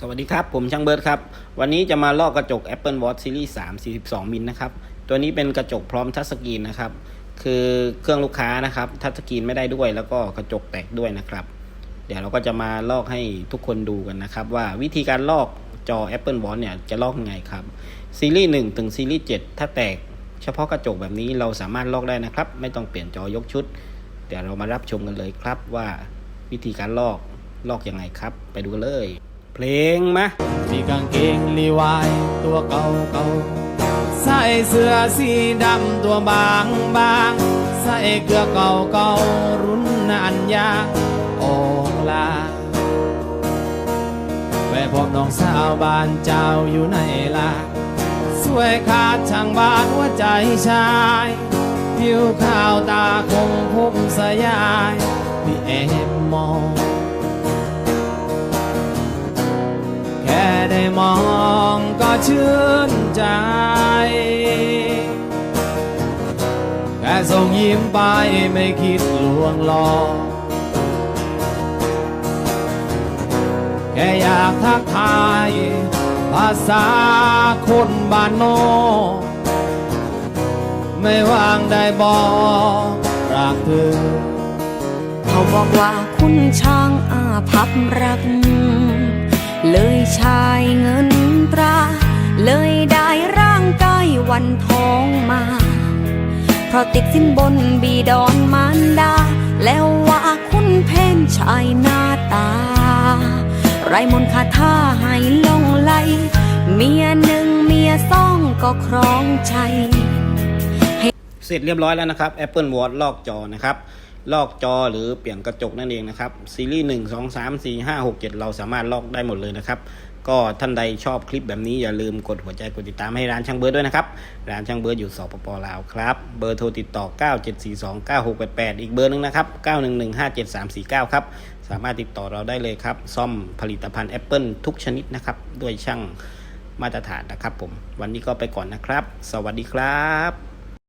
สวัสดีครับ ผมช่างเบิร์ดครับ วันนี้จะมาลอกกระจก Apple Watch Series 3 42 มิลนะครับ ตัวนี้เป็นกระจกพร้อมทัชสกรีนนะครับ คือเครื่องลูกค้านะครับทัชสกรีนไม่ได้ด้วย แล้วก็กระจกแตกด้วยนะครับ เดี๋ยวเราก็จะมาลอกให้ทุกคนดูกันนะครับ ว่าวิธีการลอกจอ Apple Watch เนี่ยจะลอกยังไงครับ ซีรีส์1ถึงซีรีส์7ถ้าแตกเฉพาะกระจกแบบนี้เราสามารถลอกได้นะครับ ไม่ต้องเปลี่ยนจอยกชุด เดี๋ยวเรามารับชมกันเลยครับว่าวิธีการลอกลอกยังไงครับ ไปดูกันเลย เพลงมามีกางเกงลีวายตัวเก่าเก่าใส่เสื้อสีดำตัวบางบางใส่เกลือเก่าเก่ารุ่นนันยาออกลาไปพบน้องสาวบ้านเจ้าอยู่ในลาสวยขาดช่างบ้านหัวใจชายผิวขาวตาคงผมสยายพี่แอบมอง ชื่นใจ แค่ส่งยิ้มไปไม่คิดลวงหลอกแค่อยากทักทาย ภาษาคนบ้านนอกไม่ว่างได้บอกรักเธอ เขาบอกว่าคุณช่างอาภัพรัก เลยชายเงิน วันทองมา เพราะติดสินบนบีดอนมารดา แล้วว่าคุณเพนชายหน้าตา ไรมนคาท่าให้ลงไหล เมียหนึ่งเมียสองก็ครองใจ เสร็จเรียบร้อยแล้วนะครับ Apple Watch ลอกจอนะครับ ลอกจอหรือเปลี่ยนกระจกนั่นเองนะครับซีรีส์1 2 3 4 5 6 7เราสามารถลอกได้หมดเลยนะครับ ก็ท่านใดชอบคลิปแบบนี้อย่าลืมกดหัวใจกดติดตามให้ร้านช่างเบิร์ดด้วยนะครับ ร้านช่างเบิร์ดอยู่สปปลาวครับ เบอร์โทรติดต่อ 97429688 อีกเบอร์หนึงนะครับ911573349ครับสามารถติดต่อเราได้เลยครับ ซ่อมผลิตภัณฑ์ Apple ทุกชนิดนะครับด้วยช่างมาตรฐานนะครับผม วันนี้ก็ไปก่อนนะครับ สวัสดีครับ